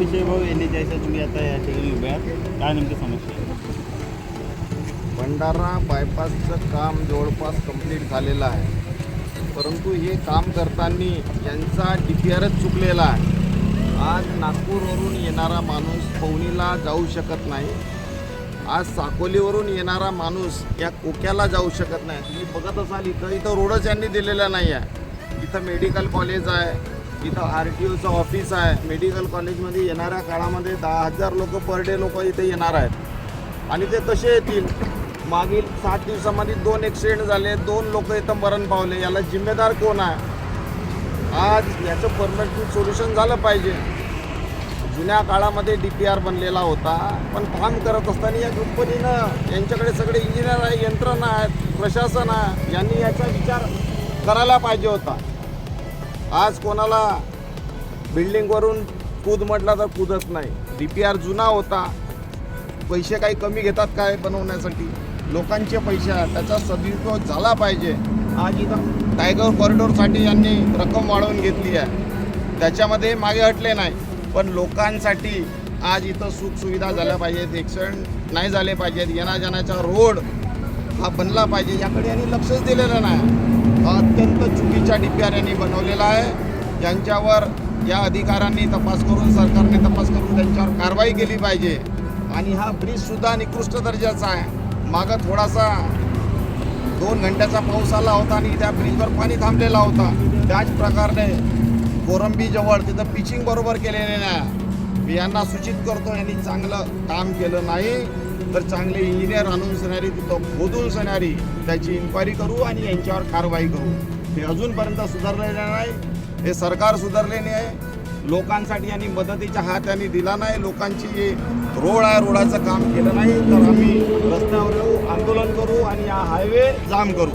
विषय भाऊ N H आयचा तुम्ही आता या ठिकाणी उभ्या काय नेमकी समस्या आहे? भंडारा बायपासचं काम जवळपास कंप्लीट झालेलं आहे. परंतु हे काम करताना यांचा डी पी आरच चुकलेला आहे. आज नागपूरवरून येणारा माणूस पवनीला जाऊ शकत नाही. आज साकोलीवरून येणारा माणूस या कोक्याला जाऊ शकत नाही. तुम्ही बघत असाल इथं इथं रोडच यांनी दिलेला नाही आहे इथं मेडिकल कॉलेज आहे. इथं आर टी ओचं ऑफिस आहे. मेडिकल कॉलेजमध्ये येणाऱ्या काळामध्ये दहा हजार लोक पर डे लोक इथे येणार आहेत. आणि ते कसे येतील? मागील सात दिवसामध्ये दोन ॲक्सिडेंट झाले. दोन लोक इथं मरण पावले. याला जिम्मेदार कोण आहे? आज याचं परमनंट सोल्युशन झालं पाहिजे. जुन्या काळामध्ये डी पी आर बनलेला होता. पण काम करत असताना या कंपनीनं यांच्याकडे सगळे इंजिनियर आहे यंत्रणा आहेत प्रशासन आहे. यांनी याचा विचार करायला पाहिजे होता. आज कोणाला बिल्डिंगवरून कूद म्हटला तर कूदच नाही. डी पी आर जुना होता. पैसे काही कमी घेतात काय बनवण्यासाठी? लोकांचे पैसे त्याचा सदुपयोग झाला पाहिजे. आज इथं टायगर कॉरिडॉरसाठी यांनी रक्कम वाढवून घेतली आहे. त्याच्यामध्ये मागे हटले नाही. पण लोकांसाठी आज इथं सुखसुविधा झाल्या पाहिजेत. ॲक्सिडेंट नाही झाले पाहिजेत. येण्याजाण्याचा रोड हा बनला पाहिजे. याकडे यांनी लक्षच दिलेलं नाही. हा अत्यंत चुकीच्या डी यांनी बनवलेला आहे. यांच्यावर या अधिकाऱ्यांनी तपास करून सरकारने तपास करून त्यांच्यावर कारवाई केली पाहिजे. आणि हा ब्रिजसुद्धा निकृष्ट दर्जाचा आहे. मागं थोडासा दोन घंट्याचा पाऊस आला होता आणि त्या ब्रिजवर पाणी थांबलेला होता. त्याच प्रकारे कोरंबीजवळ तिथं पिचिंग बरोबर केलेले नाही. मी यांना सूचित करतो यांनी चांगलं काम केलं नाही. तर चांगले इंजिनियर आणून सणारी तिथं खोदून सणारी त्याची इन्क्वायरी करू आणि यांच्यावर कारवाई करू. हे अजूनपर्यंत सुधारलेलं नाही. हे सरकार सुधारले नाही लोकांसाठी आणि मदतीचा हात यांनी दिला नाही. लोकांची रोड आहे रोडाचं काम केलं नाही तर आम्ही रस्त्यावर येऊ आंदोलन करू आणि हा हायवे जाम करू.